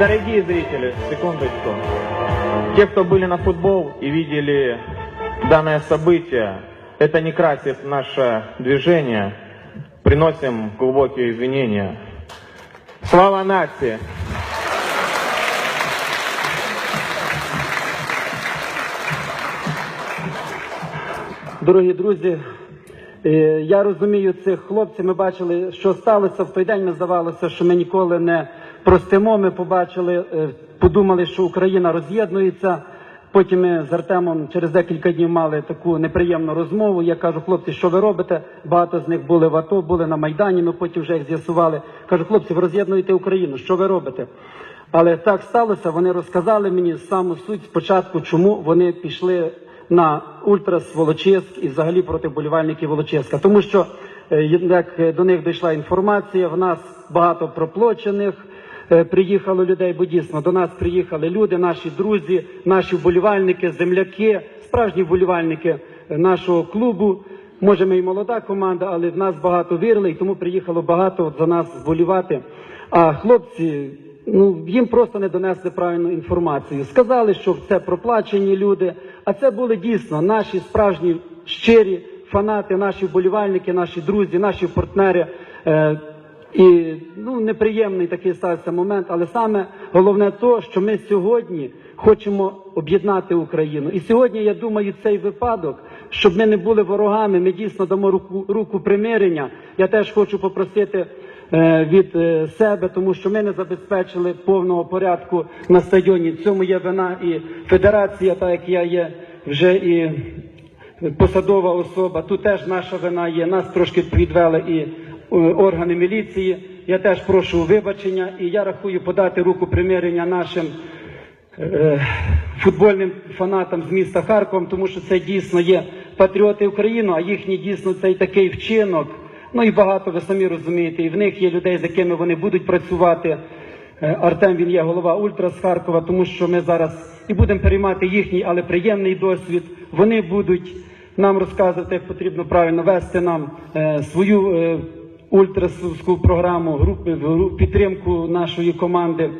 Дорогие зрители, секундочку. Те, кто были на футбол и видели данное событие, это не красит наше движение. Приносим глубокие извинения. Слава нации! Дорогі друзі, е, я розумію цих хлопців. Ми бачили, що сталося в той день. Ми здавалося, що ми ніколи не простимо. Ми побачили, е, подумали, що Україна роз'єднується. Потім ми з Артемом через декілька днів мали таку неприємну розмову. Я кажу, хлопці, що ви робите? Багато з них були в АТО, були на Майдані. Ми потім вже їх з'ясували. Кажу, хлопці, ви роз'єднуєте Україну. Що ви робите? Але так сталося. Вони розказали мені саму суть спочатку, чому вони пішли на ультрас Волочиськ і взагалі проти болівальників Волочиська. Тому що е, як до них дійшла інформація, в нас багато проплочених. е, Приїхало людей, бо дійсно до нас приїхали люди, наші друзі, наші вболівальники, земляки, справжні вболівальники е, нашого клубу. Може, ми і молода команда, але в нас багато вірили, і тому приїхало багато за нас вболівати. А хлопці, ну їм просто не донесли правильну інформацію. Сказали, що це проплачені люди, а це були дійсно наші справжні щирі фанати, наші вболівальники, наші друзі, наші партнери. Е, і ну неприємний такий стався момент, але саме головне то, що ми сьогодні хочемо об'єднати Україну. І сьогодні я думаю, цей випадок, щоб ми не були ворогами, ми дійсно дамо руку, руку примирення. Я теж хочу попросити від е, себе, тому що ми не забезпечили повного порядку на стадіоні. В цьому є вина і федерація, так як я є вже і посадова особа. Тут теж наша вина є. Нас трошки підвели і е, органи міліції. Я теж прошу вибачення, і я рахую подати руку примирення нашим е, футбольним фанатам з міста Харкова, тому що це дійсно є патріоти України, а їхній дійсно цей такий вчинок. Ну і багато ви самі розумієте, і в них є людей, з якими вони будуть працювати. Е, Артем він є голова Ультра з Харкова, тому що ми зараз і будемо переймати їхній, але приємний досвід. Вони будуть нам розказувати, як потрібно правильно вести нам е, свою е, ультрасовську програму, групи підтримку нашої команди.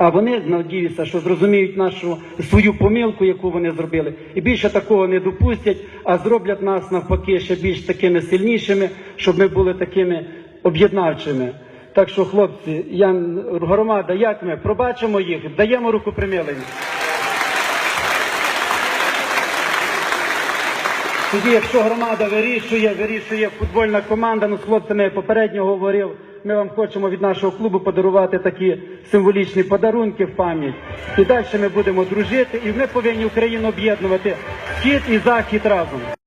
А вони надіюся, що зрозуміють нашу свою помилку, яку вони зробили, і більше такого не допустять, а зроблять нас навпаки ще більш такими сильнішими, щоб ми були такими об'єднавчими. Так що, хлопці, я громада, як ми пробачимо їх, даємо руку примилення. Тоді, якщо громада вирішує, вирішує футбольна команда, ну з хлопцями я попередньо говорив, ми вам хочемо від нашого клубу подарувати такі символічні подарунки в пам'ять. І далі ми будемо дружити, і ми повинні Україну об'єднувати схід і захід разом.